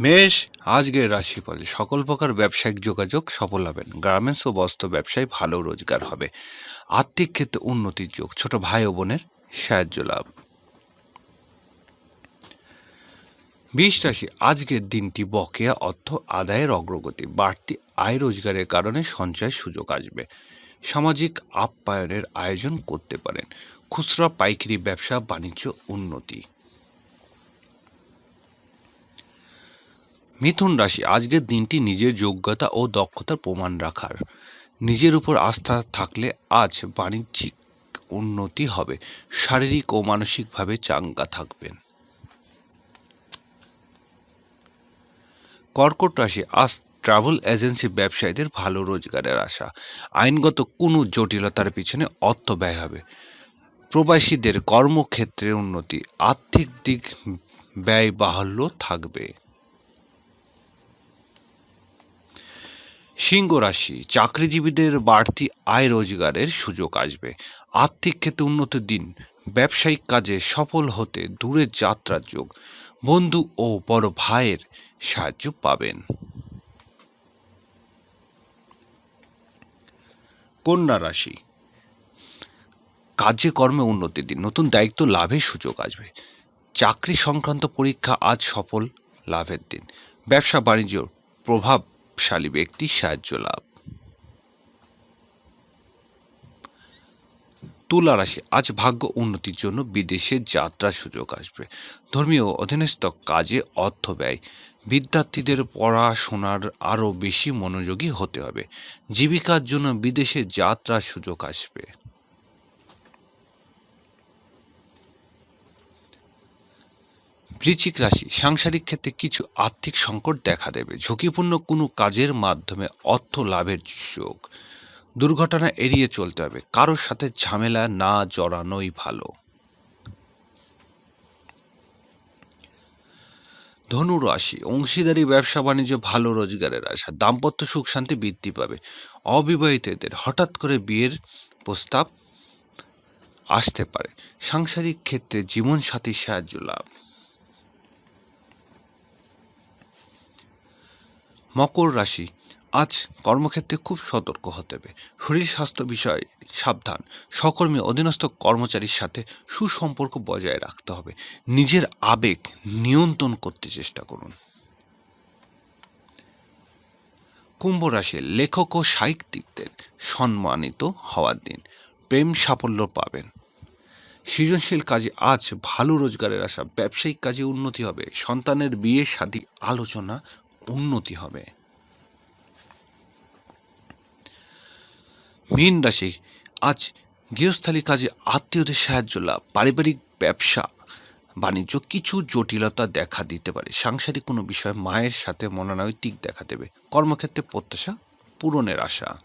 মেষ আজকের রাশিফল। সকল প্রকার ব্যবসায়িক যোগাযোগ সফল হবেন। গার্মেন্টস ও বস্ত্র ব্যবসায় ভালো রোজগার হবে। আর্থিক ক্ষেত্রে উন্নতির যোগ। ছোট ভাই ও বোনের সাহায্য লাভ। বিশ রাশি, আজকের দিনটি বকেয়া অর্থ আদায়ের অগ্রগতি। বাড়তি আয় রোজগারের কারণে সঞ্চয়ের সুযোগ আসবে। সামাজিক আপ্যায়নের আয়োজন করতে পারেন। খুচরা, পাইকারি ব্যবসা, বাণিজ্য উন্নতি। মিথুন রাশি আজকের দিনটি নিজের যোগ্যতা ও দক্ষতার প্রমাণ রাখার। নিজের উপর আস্থা থাকলে আজ বাণিজ্যিক উন্নতি হবে। শারীরিক ও মানসিকভাবে চাঙ্গা থাকবেন। কর্কট রাশি আজ ট্রাভেল এজেন্সি ব্যবসায়ীদের ভালো রোজগারের আশা। আইনগত কোনো জটিলতার পিছনে অর্থ ব্যয় হবে। প্রবাসীদের কর্মক্ষেত্রে উন্নতি, আর্থিক দিক ব্যয় বাহুল্য থাকবে। সিংহ রাশি, চাকরিজীবীদের বাড়তি আয় রোজগারের সুযোগ আসবে। আর্থিক ক্ষেত্রে উন্নত দিন, ব্যবসায়িক কাজে সফল হতে দূরের যাত্রার যোগ। বন্ধু ও বড় ভাইয়ের সাহায্য পাবেন। কন্যা রাশি, কাজে কর্মে উন্নতির দিন, নতুন দায়িত্ব, লাভের সুযোগ আসবে। চাকরি সংক্রান্ত পরীক্ষা আজ সফল, লাভের দিন। ব্যবসা বাণিজ্য প্রভাবশালী ব্যক্তির সাহায্য লাভ। তুলা রাশি, আজ ভাগ্য উন্নতির জন্য বিদেশে যাত্রার সুযোগ আসবে। ধর্মীয় অধীনস্থ কাজে অর্থ ব্যয়। বিদ্যার্থীদের পড়াশোনার আরও বেশি মনোযোগী হতে হবে। জীবিকার জন্য বিদেশে যাত্রার সুযোগ আসবে। বৃশ্চিক রাশি সাংসারিক ক্ষেত্রে কিছু আর্থিক সংকট দেখা দেবে। ঝুঁকিপূর্ণ কোনো কাজের মাধ্যমে অর্থ লাভের যোগ। দুর্ঘটনা এড়িয়ে চলতে হবে। কারোর সাথে ঝামেলা না জড়ানোই ভালো। ধনু রাশি, অংশীদারি, ব্যবসা, বাণিজ্য, ভালো রোজগারের আশা। দাম্পত্য সুখ শান্তি বৃদ্ধি পাবে। অবিবাহিতদের হঠাৎ করে বিয়ের প্রস্তাব আসতে পারে। সাংসারিক ক্ষেত্রে জীবনসাথীর সাহায্য লাভ। মকর রাশি, আজ কর্মক্ষেত্রে খুব সতর্ক হতে হবে। শরীর স্বাস্থ্য বিষয়ে সাবধান। সহকর্মী অধীনস্থ কর্মচারীর সাথে সুসম্পর্ক বজায় রাখতে হবে। নিজের আবেগ নিয়ন্ত্রণ করতে চেষ্টা করুন। কুম্ভ রাশি লেখক ও সাহিত্যিকদের সম্মানিত হওয়ার দিন। প্রেম সাফল্য পাবেন। সৃজনশীল কাজে আজ ভালো রোজগারের আশা। ব্যবসায়িক কাজে উন্নতি হবে। সন্তানের বিয়ে শাদী আলোচনা উন্নতি হবে। মীন রাশি, আজ গৃহস্থালী কাজে আত্মীয়দের সাহায্য লাভ, পারিবারিক ব্যবসা, বাণিজ্য কিছু জটিলতা দেখা দিতে পারে। সাংসারিক কোনো বিষয়ে মায়ের সাথে মনোনৈতিক দেখা দেবে। কর্মক্ষেত্রে প্রত্যাশা, পূরণের আশা।